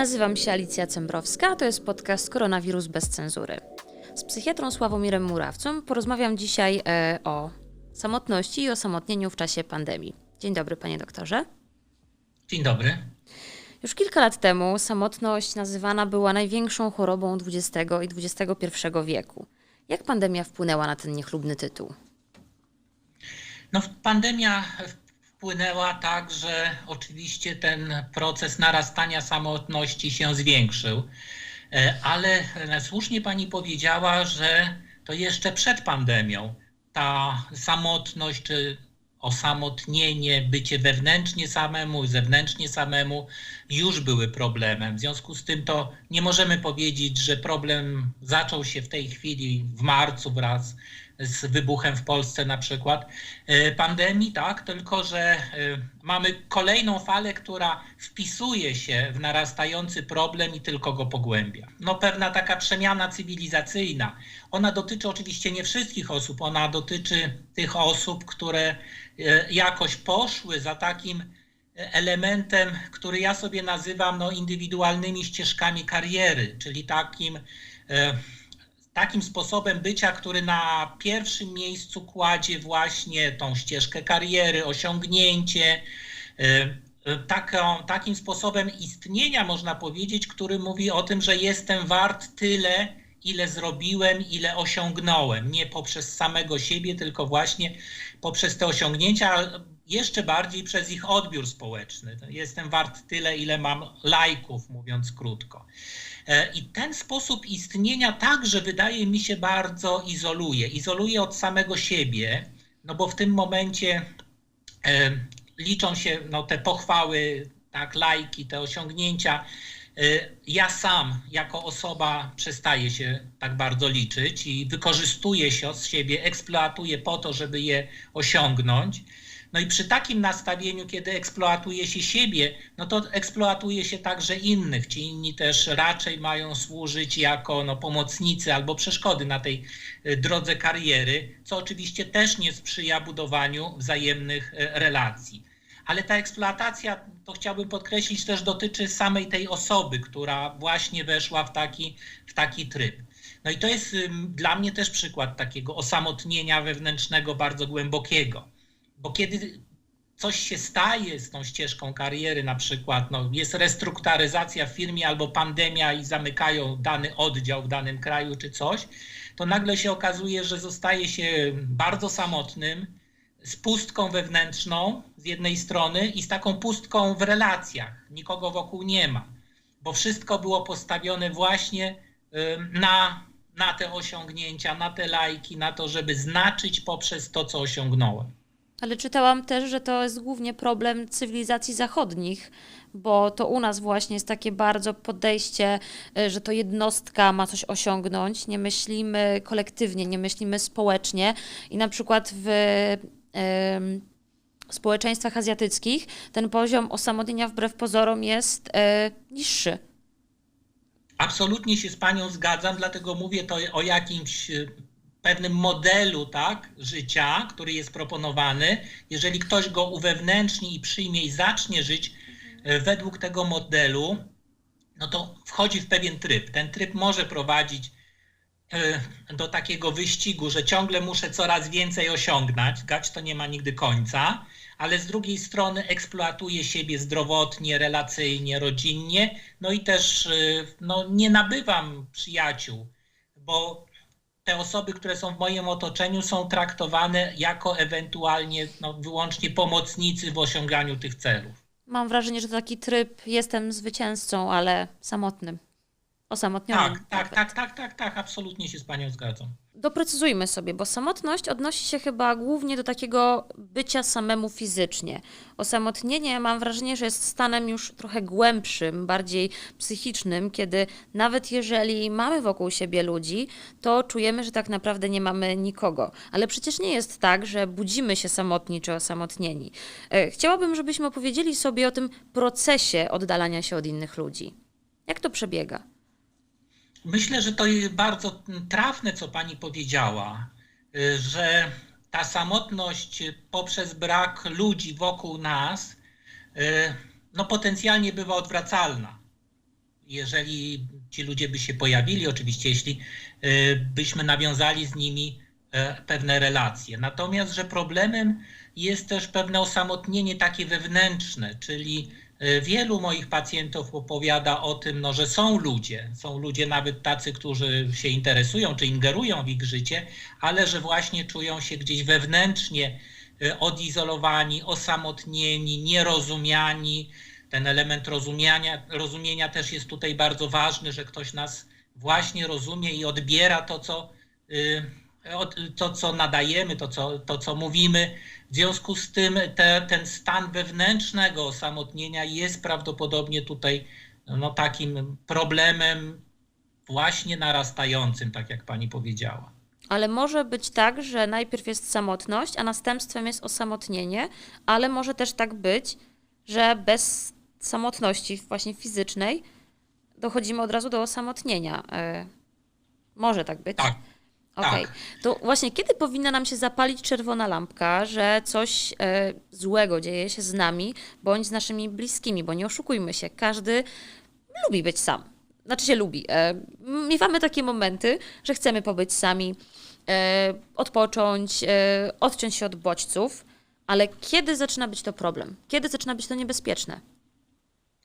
Nazywam się Alicja Cembrowska, to jest podcast Koronawirus bez cenzury. Z psychiatrą Sławomirem Murawcą porozmawiam dzisiaj e, o samotności i osamotnieniu w czasie pandemii. Dzień dobry, panie doktorze. Dzień dobry. Już kilka lat temu samotność nazywana była największą chorobą XX i XXI wieku. Jak pandemia wpłynęła na ten niechlubny tytuł? No, pandemia wpłynęła tak, że oczywiście ten proces narastania samotności się zwiększył. E, Ale słusznie pani powiedziała, że to jeszcze przed pandemią ta samotność czy osamotnienie, bycie wewnętrznie samemu, zewnętrznie samemu już były problemem. W związku z tym to nie możemy powiedzieć, że problem zaczął się w tej chwili w marcu wraz z wybuchem w Polsce na przykład e, pandemii, tak, tylko że e, mamy kolejną falę, która wpisuje się w narastający problem i tylko go pogłębia. No pewna taka przemiana cywilizacyjna. Ona dotyczy oczywiście nie wszystkich osób, ona dotyczy tych osób, które e, jakoś poszły za takim elementem, który ja sobie nazywam no, indywidualnymi ścieżkami kariery, czyli takim takim sposobem bycia, który na pierwszym miejscu kładzie właśnie tą ścieżkę kariery, osiągnięcie, y, y, taką, takim sposobem istnienia, można powiedzieć, który mówi o tym, że jestem wart tyle, ile zrobiłem, ile osiągnąłem. Nie poprzez samego siebie, tylko właśnie poprzez te osiągnięcia, jeszcze bardziej przez ich odbiór społeczny. Jestem wart tyle, ile mam lajków, mówiąc krótko. E, I ten sposób istnienia także wydaje mi się bardzo izoluje. Izoluje od samego siebie, no bo w tym momencie e, liczą się no, te pochwały, tak, lajki, te osiągnięcia. E, ja sam jako osoba przestaję się tak bardzo liczyć i wykorzystuję się z siebie, eksploatuję po to, żeby je osiągnąć. No i przy takim nastawieniu, kiedy eksploatuje się siebie, no to eksploatuje się także innych. Ci inni też raczej mają służyć jako no, pomocnicy albo przeszkody na tej y, drodze kariery, co oczywiście też nie sprzyja budowaniu wzajemnych y, relacji. Ale ta eksploatacja, to chciałbym podkreślić, też dotyczy samej tej osoby, która właśnie weszła w taki, w taki tryb. No i to jest dla mnie też przykład takiego osamotnienia wewnętrznego bardzo głębokiego bo kiedy coś się staje z tą ścieżką kariery, na przykład no, jest restrukturyzacja w firmie albo pandemia i zamykają dany oddział w danym kraju czy coś, to nagle się okazuje, że zostaje się bardzo samotnym, z pustką wewnętrzną z jednej strony i z taką pustką w relacjach. Nikogo wokół nie ma, bo wszystko było postawione właśnie na, na te osiągnięcia, na te lajki, na to, żeby znaczyć poprzez to, co osiągnąłem. Ale czytałam też, że to jest głównie problem cywilizacji zachodnich, bo to u nas właśnie jest takie bardzo podejście, y, że to jednostka ma coś osiągnąć. Nie myślimy kolektywnie, nie myślimy społecznie i na przykład w społeczeństwach azjatyckich ten poziom osamotnienia wbrew pozorom jest y, niższy. Absolutnie się z Panią zgadzam, dlatego mówię to o jakimś pewnym modelu tak, życia, który jest proponowany, jeżeli ktoś go uwewnętrzni i przyjmie i zacznie żyć e, według tego modelu, no to wchodzi w pewien tryb. Ten tryb może prowadzić e, do takiego wyścigu, że ciągle muszę coraz więcej osiągnąć, gać to nie ma nigdy końca, ale z drugiej strony eksploatuje siebie zdrowotnie, relacyjnie, rodzinnie, no i też e, no, nie nabywam przyjaciół, bo te osoby, które są w moim otoczeniu, są traktowane jako ewentualnie no, wyłącznie pomocnicy w osiąganiu tych celów. Mam wrażenie, że to taki tryb jestem zwycięzcą, ale samotnym. Osamotnionym. Tak, tak, tak, tak, tak, tak, absolutnie się z Panią zgadzam. Doprecyzujmy sobie, bo samotność odnosi się chyba głównie do takiego bycia samemu fizycznie. Osamotnienie mam wrażenie, że jest stanem już trochę głębszym, bardziej psychicznym, kiedy nawet jeżeli mamy wokół siebie ludzi, to czujemy, że tak naprawdę nie mamy nikogo. Ale przecież nie jest tak, że budzimy się samotni czy osamotnieni. E, chciałabym, żebyśmy opowiedzieli sobie o tym procesie oddalania się od innych ludzi. Jak to przebiega? Myślę, że to jest bardzo trafne, co pani powiedziała, y, że ta samotność poprzez brak ludzi wokół nas, y, no potencjalnie bywa odwracalna. jeżeli ci ludzie by się pojawili, oczywiście, jeśli y, byśmy nawiązali z nimi e, pewne relacje. Natomiast, że problemem jest też pewne osamotnienie takie wewnętrzne, czyli wielu moich pacjentów opowiada o tym, no, że są ludzie, są ludzie nawet tacy, którzy się interesują czy ingerują w ich życie, ale że właśnie czują się gdzieś wewnętrznie e, odizolowani, osamotnieni, nierozumiani. Ten element rozumienia, rozumienia też jest tutaj bardzo ważny, że ktoś nas właśnie rozumie i odbiera to, co, y, to, co nadajemy, to co, to, co mówimy. W związku z tym te, ten stan wewnętrznego osamotnienia jest prawdopodobnie tutaj no, takim problemem właśnie narastającym, tak jak pani powiedziała. Ale może być tak, że najpierw jest samotność, a następstwem jest osamotnienie, ale może też tak być, że bez samotności właśnie fizycznej dochodzimy od razu do osamotnienia. E, Może tak być. Tak. Okej. tak. To właśnie kiedy powinna nam się zapalić czerwona lampka, że coś e, złego dzieje się z nami bądź z naszymi bliskimi, bo nie oszukujmy się, każdy lubi być sam. Znaczy się lubi. E, miewamy takie momenty, że chcemy pobyć sami, e, odpocząć, e, odciąć się od bodźców, ale kiedy zaczyna być to problem? Kiedy zaczyna być to niebezpieczne?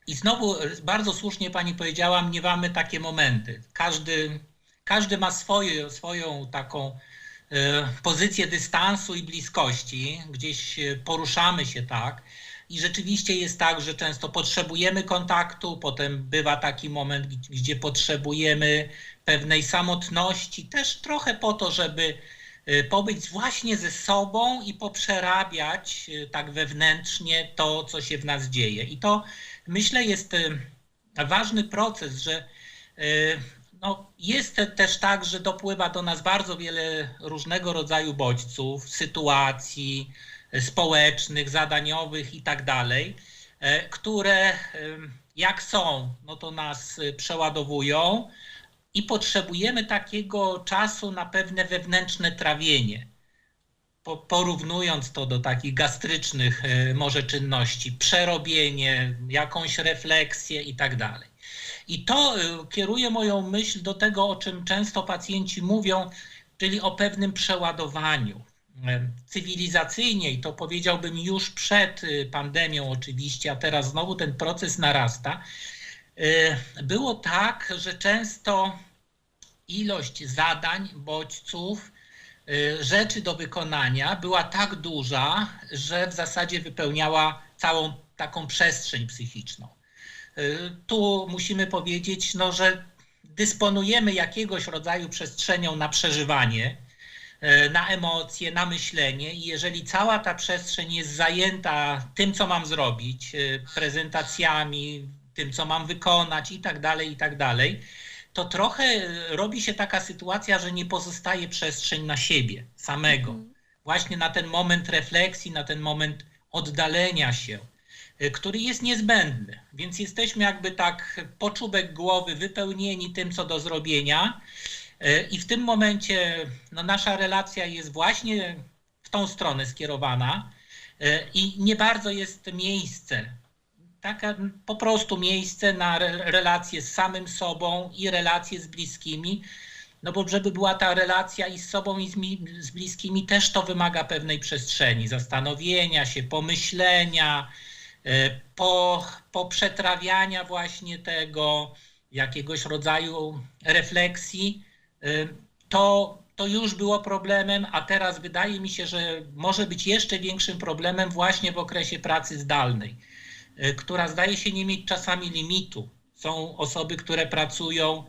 I znowu e, bardzo słusznie pani powiedziała, miewamy takie momenty. Każdy, każdy ma swoje, swoją taką e, pozycję dystansu i bliskości, gdzieś e, poruszamy się tak. I rzeczywiście jest tak, że często potrzebujemy kontaktu, potem bywa taki moment, gdzie- potrzebujemy pewnej samotności, też trochę po to, żeby e, pobyć właśnie ze sobą i poprzerabiać tak wewnętrznie to, co się w nas dzieje. I to myślę jest ważny proces, że no, jest te- też tak, że dopływa do nas bardzo wiele różnego rodzaju bodźców, sytuacji e, społecznych, zadaniowych i tak dalej, e, które jak są, no to nas e, przeładowują i potrzebujemy takiego czasu na pewne wewnętrzne trawienie po, porównując to do takich gastrycznych może czynności, przerobienie, jakąś refleksję i tak dalej. I to e, kieruje moją myśl do tego, o czym często pacjenci mówią, czyli o pewnym przeładowaniu. E, Cywilizacyjnie, i to powiedziałbym już przed e, pandemią oczywiście, a teraz znowu ten proces narasta, było tak, że często ilość zadań, bodźców, y, rzeczy do wykonania była tak duża, że w zasadzie wypełniała całą taką przestrzeń psychiczną. Y, Tu musimy powiedzieć, no, że dysponujemy jakiegoś rodzaju przestrzenią na przeżywanie, y, na emocje, na myślenie i jeżeli cała ta przestrzeń jest zajęta tym, co mam zrobić, y, prezentacjami, tym, co mam wykonać i tak dalej, i tak dalej, to trochę robi się taka sytuacja, że nie pozostaje przestrzeń na siebie samego. Właśnie na ten moment refleksji, na ten moment oddalenia się, który jest niezbędny. Więc jesteśmy jakby tak po czubek głowy wypełnieni tym, co do zrobienia. E, I w tym momencie no, nasza relacja jest właśnie w tą stronę skierowana e, i nie bardzo jest miejsce taka po prostu miejsce na re- relacje z samym sobą i relacje z bliskimi. No bo żeby była ta relacja i z sobą i z, z bliskimi, też to wymaga pewnej przestrzeni, zastanowienia się, pomyślenia, e, po, poprzetrawiania właśnie tego, jakiegoś rodzaju refleksji. E, To, to już było problemem, a teraz wydaje mi się, że może być jeszcze większym problemem właśnie w okresie pracy zdalnej y, która zdaje się nie mieć czasami limitu. Są osoby, które pracują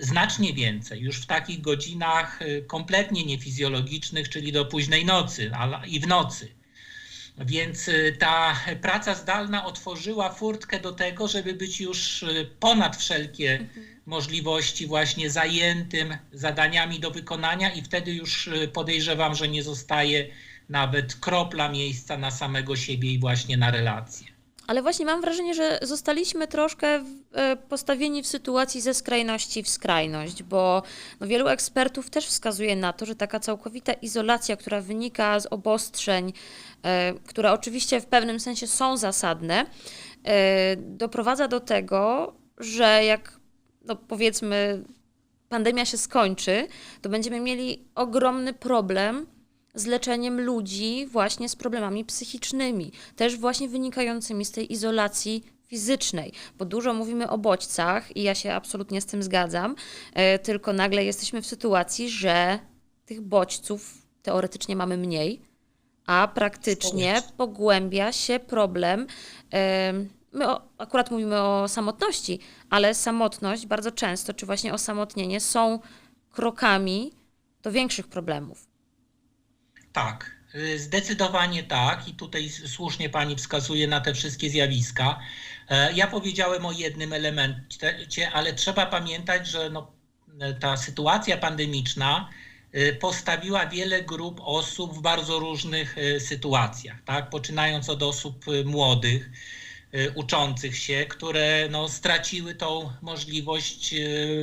znacznie więcej, już w takich godzinach kompletnie niefizjologicznych, czyli do późnej nocy i w nocy. Więc y, ta praca zdalna otworzyła furtkę do tego, żeby być już y, ponad wszelkie możliwości właśnie zajętym zadaniami do wykonania i wtedy już y, podejrzewam, że nie zostaje nawet kropla miejsca na samego siebie i właśnie na relacje. Ale właśnie mam wrażenie, że zostaliśmy troszkę e, postawieni w sytuacji ze skrajności w skrajność, bo no wielu ekspertów też wskazuje na to, że taka całkowita izolacja, która wynika z obostrzeń, e, które oczywiście w pewnym sensie są zasadne, e, doprowadza do tego, że jak no powiedzmy pandemia się skończy, to będziemy mieli ogromny problem z leczeniem ludzi właśnie z problemami psychicznymi, też właśnie wynikającymi z tej izolacji fizycznej, bo dużo mówimy o bodźcach i ja się absolutnie z tym zgadzam, e, tylko nagle jesteśmy w sytuacji, że tych bodźców teoretycznie mamy mniej, a praktycznie pogłębia się problem. em, My o, akurat mówimy o samotności, ale samotność bardzo często, czy właśnie osamotnienie są krokami do większych problemów. Tak, y, zdecydowanie tak i tutaj słusznie pani wskazuje na te wszystkie zjawiska. E, Ja powiedziałem o jednym elemencie, ale trzeba pamiętać, że no, e, ta sytuacja pandemiczna y, postawiła wiele grup osób w bardzo różnych y, sytuacjach, tak? Poczynając od osób młodych, uczących się, które no, straciły tą możliwość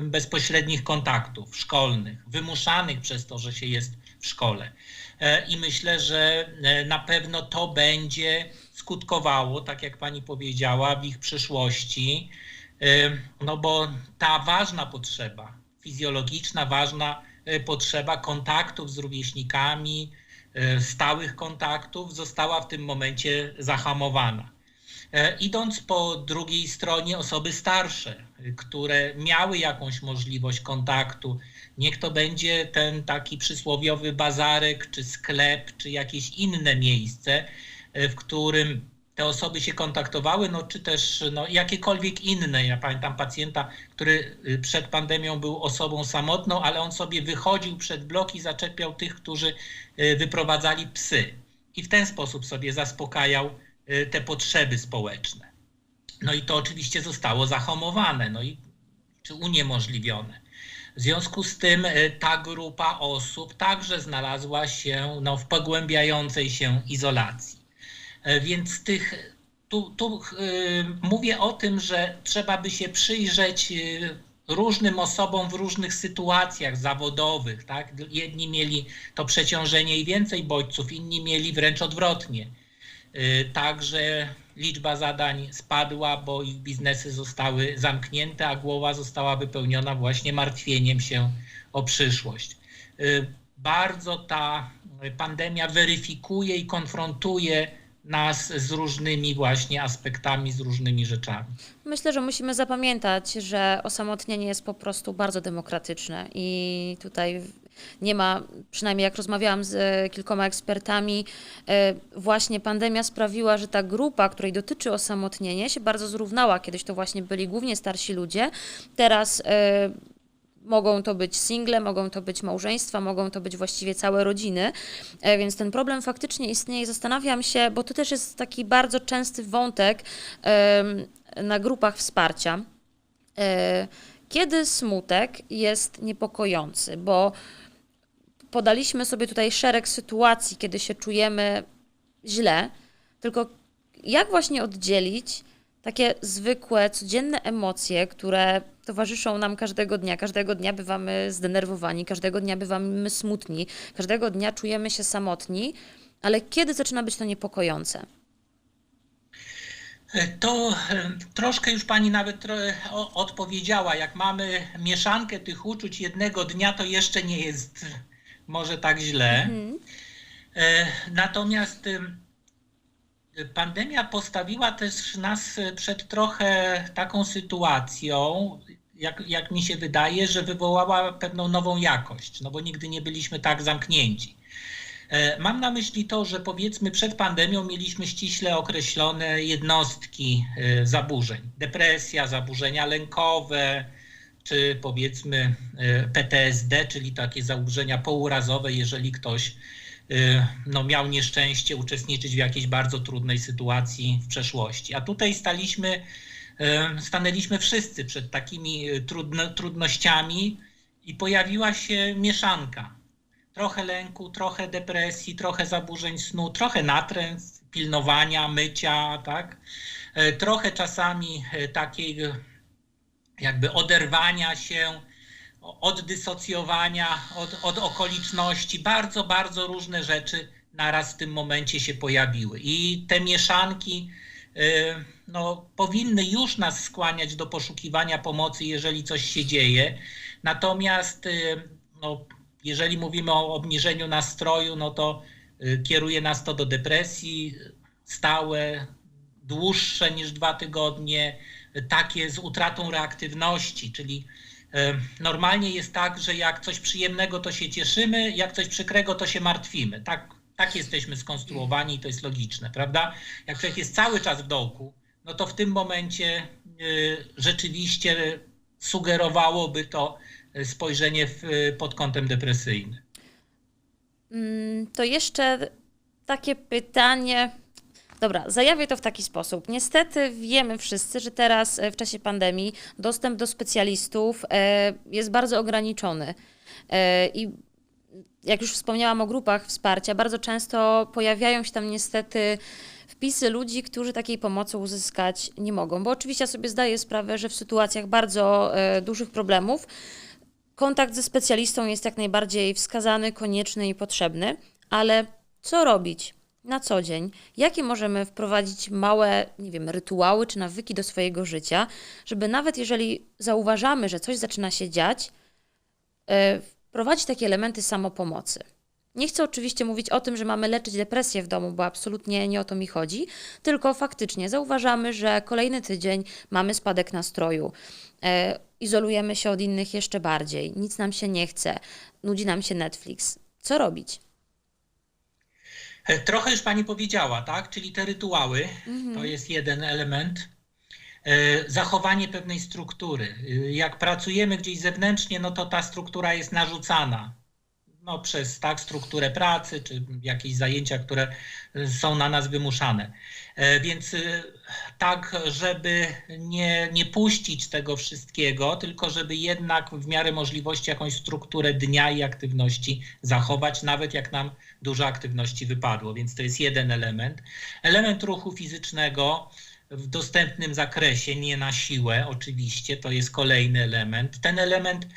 bezpośrednich kontaktów szkolnych, wymuszanych przez to, że się jest w szkole. E, I myślę, że e, na pewno to będzie skutkowało, tak jak pani powiedziała, w ich przyszłości, e, no bo ta ważna potrzeba, fizjologiczna, ważna potrzeba kontaktów z rówieśnikami, stałych kontaktów została w tym momencie zahamowana. Idąc po drugiej stronie osoby starsze, które miały jakąś możliwość kontaktu, niech to będzie ten taki przysłowiowy bazarek, czy sklep, czy jakieś inne miejsce, y, w którym te osoby się kontaktowały, no czy też no, jakiekolwiek inne. Ja pamiętam pacjenta, który y, przed pandemią był osobą samotną, ale on sobie wychodził przed blok i zaczepiał tych, którzy y, wyprowadzali psy. I w ten sposób sobie zaspokajał y, te potrzeby społeczne. No i to oczywiście zostało zahamowane, no i czy uniemożliwione. W związku z tym y, ta grupa osób także znalazła się no, w pogłębiającej się izolacji. E, Więc tych, tu, tu y, mówię o tym, że trzeba by się przyjrzeć y, różnym osobom w różnych sytuacjach zawodowych. Tak? Jedni mieli to przeciążenie i więcej bodźców, inni mieli wręcz odwrotnie. Y, Także liczba zadań spadła, bo ich biznesy zostały zamknięte, a głowa została wypełniona właśnie martwieniem się o przyszłość. Y, Bardzo ta pandemia weryfikuje i konfrontuje nas z różnymi właśnie aspektami, z różnymi rzeczami. Myślę, że musimy zapamiętać, że osamotnienie jest po prostu bardzo demokratyczne i tutaj nie ma, przynajmniej jak rozmawiałam z e, kilkoma ekspertami, e, właśnie pandemia sprawiła, że ta grupa, której dotyczy osamotnienie, się bardzo zrównała. Kiedyś to właśnie byli głównie starsi ludzie, teraz e, Mogą to być single, mogą to być małżeństwa, mogą to być właściwie całe rodziny, więc ten problem faktycznie istnieje zastanawiam się, bo to też jest taki bardzo częsty wątek na grupach wsparcia. Kiedy smutek jest niepokojący, bo podaliśmy sobie tutaj szereg sytuacji, kiedy się czujemy źle, tylko jak właśnie oddzielić takie zwykłe, codzienne emocje, które towarzyszą nam każdego dnia. Każdego dnia bywamy zdenerwowani, każdego dnia bywamy smutni, każdego dnia czujemy się samotni, ale kiedy zaczyna być to niepokojące? To troszkę już pani nawet odpowiedziała. Jak mamy mieszankę tych uczuć jednego dnia, to jeszcze nie jest może tak źle. E, Natomiast ym, pandemia postawiła też nas przed trochę taką sytuacją, jak, jak mi się wydaje, że wywołała pewną nową jakość, no bo nigdy nie byliśmy tak zamknięci. E, Mam na myśli to, że powiedzmy przed pandemią mieliśmy ściśle określone jednostki e, zaburzeń. Depresja, zaburzenia lękowe, czy powiedzmy e, PTSD, czyli takie zaburzenia pourazowe, jeżeli ktoś e, no, miał nieszczęście uczestniczyć w jakiejś bardzo trudnej sytuacji w przeszłości. A tutaj staliśmy, e, stanęliśmy wszyscy przed takimi trudno, trudnościami i pojawiła się mieszanka trochę lęku, trochę depresji, trochę zaburzeń snu, trochę natręt, pilnowania, mycia, tak? Trochę czasami takiego jakby oderwania się, oddysocjowania od, od okoliczności. Bardzo, bardzo różne rzeczy naraz w tym momencie się pojawiły. I te mieszanki no, powinny już nas skłaniać do poszukiwania pomocy, jeżeli coś się dzieje. Natomiast no, jeżeli mówimy o obniżeniu nastroju, no to kieruje nas to do depresji stałe, dłuższe niż dwa tygodnie, takie z utratą reaktywności, czyli normalnie jest tak, że jak coś przyjemnego, to się cieszymy, jak coś przykrego, to się martwimy. Tak, tak jesteśmy skonstruowani i to jest logiczne, prawda? Jak człowiek jest cały czas w dołku, no to w tym momencie rzeczywiście sugerowałoby to spojrzenie w, pod kątem depresyjnym. Mm, to jeszcze takie pytanie. Dobra, zajawię to w taki sposób. Niestety wiemy wszyscy, że teraz e, w czasie pandemii dostęp do specjalistów e, jest bardzo ograniczony. E, I jak już wspomniałam o grupach wsparcia, bardzo często pojawiają się tam niestety wpisy ludzi, którzy takiej pomocy uzyskać nie mogą. Bo oczywiście ja sobie zdaję sprawę, że w sytuacjach bardzo dużych problemów kontakt ze specjalistą jest jak najbardziej wskazany, konieczny i potrzebny, ale co robić na co dzień? Jakie możemy wprowadzić małe, nie wiem, rytuały czy nawyki do swojego życia, żeby nawet jeżeli zauważamy, że coś zaczyna się dziać, yy, wprowadzić takie elementy samopomocy? Nie chcę oczywiście mówić o tym, że mamy leczyć depresję w domu, bo absolutnie nie o to mi chodzi, tylko faktycznie zauważamy, że kolejny tydzień mamy spadek nastroju, e, izolujemy się od innych jeszcze bardziej, nic nam się nie chce, nudzi nam się Netflix. Co robić? E, trochę już pani powiedziała, tak? Czyli te rytuały mhm. to jest jeden element. E, zachowanie pewnej struktury. E, jak pracujemy gdzieś zewnętrznie, no to ta struktura jest narzucana no, przez tak, strukturę pracy, czy jakieś zajęcia, które są na nas wymuszane. E, więc y, tak, żeby nie, nie puścić tego wszystkiego, tylko żeby jednak w miarę możliwości jakąś strukturę dnia i aktywności zachować, nawet jak nam dużo aktywności wypadło. Więc to jest jeden element. Element ruchu fizycznego w dostępnym zakresie, nie na siłę oczywiście, to jest kolejny element. Ten element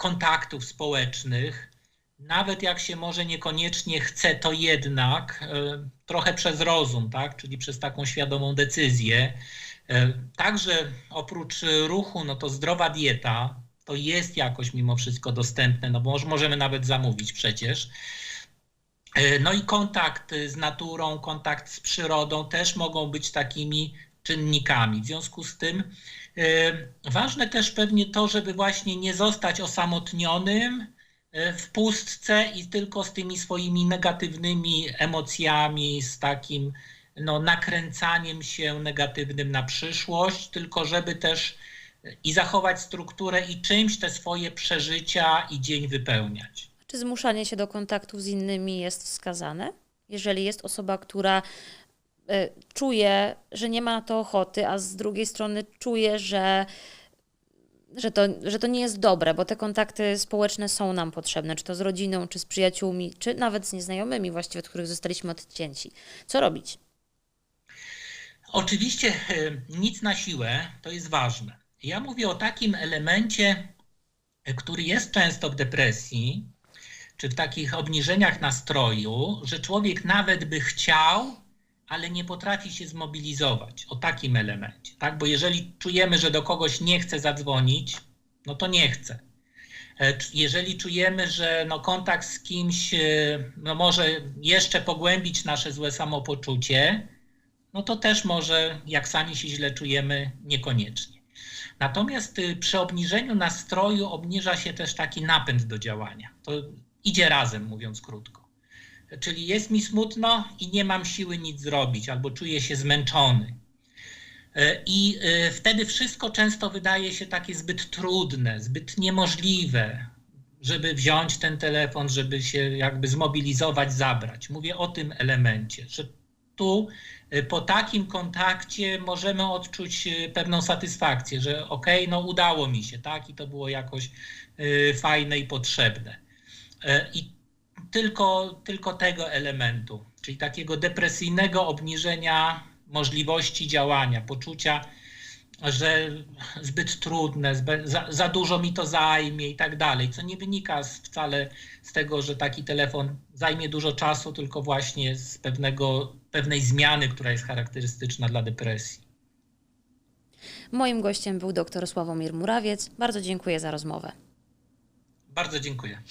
kontaktów społecznych, nawet jak się może niekoniecznie chce, to jednak e, trochę przez rozum, tak? czyli przez taką świadomą decyzję. E, także oprócz ruchu, no to zdrowa dieta to jest jakoś mimo wszystko dostępne, no bo możemy nawet zamówić przecież. E, no i kontakt z naturą, kontakt z przyrodą też mogą być takimi czynnikami. W związku z tym ważne też pewnie to, żeby właśnie nie zostać osamotnionym, E, w pustce i tylko z tymi swoimi negatywnymi emocjami, z takim no, nakręcaniem się negatywnym na przyszłość, tylko żeby też i zachować strukturę i czymś te swoje przeżycia i dzień wypełniać. Czy zmuszanie się do kontaktu z innymi jest wskazane? Jeżeli jest osoba, która y, czuje, że nie ma na to ochoty, a z drugiej strony czuje, że że to, że to nie jest dobre, bo te kontakty społeczne są nam potrzebne, czy to z rodziną, czy z przyjaciółmi, czy nawet z nieznajomymi właściwie, od których zostaliśmy odcięci. Co robić? Oczywiście e, nic na siłę, to jest ważne. Ja mówię o takim elemencie, e, który jest często w depresji, czy w takich obniżeniach nastroju, że człowiek nawet by chciał, ale nie potrafi się zmobilizować o takim elemencie, tak? Bo jeżeli czujemy, że do kogoś nie chce zadzwonić, no to nie chce. E, jeżeli czujemy, że no kontakt z kimś e, no może jeszcze pogłębić nasze złe samopoczucie, no to też może, jak sami się źle czujemy, niekoniecznie. Natomiast y, przy obniżeniu nastroju obniża się też taki napęd do działania. To idzie razem, mówiąc krótko czyli jest mi smutno i nie mam siły nic zrobić, albo czuję się zmęczony. E, I e, wtedy wszystko często wydaje się takie zbyt trudne, zbyt niemożliwe, żeby wziąć ten telefon, żeby się jakby zmobilizować, zabrać. Mówię o tym elemencie, że tu e, po takim kontakcie możemy odczuć pewną satysfakcję, że okej, okay, no udało mi się, tak, i to było jakoś fajne i potrzebne. I tylko, tylko tego elementu, czyli takiego depresyjnego obniżenia możliwości działania, poczucia że zbyt trudne, za, za dużo mi to zajmie i tak dalej, co nie wynika z, wcale z tego, że taki telefon zajmie dużo czasu, tylko właśnie z pewnego, pewnej zmiany, która jest charakterystyczna dla depresji. Moim gościem był dr Sławomir Murawiec. Bardzo dziękuję za rozmowę. Bardzo dziękuję.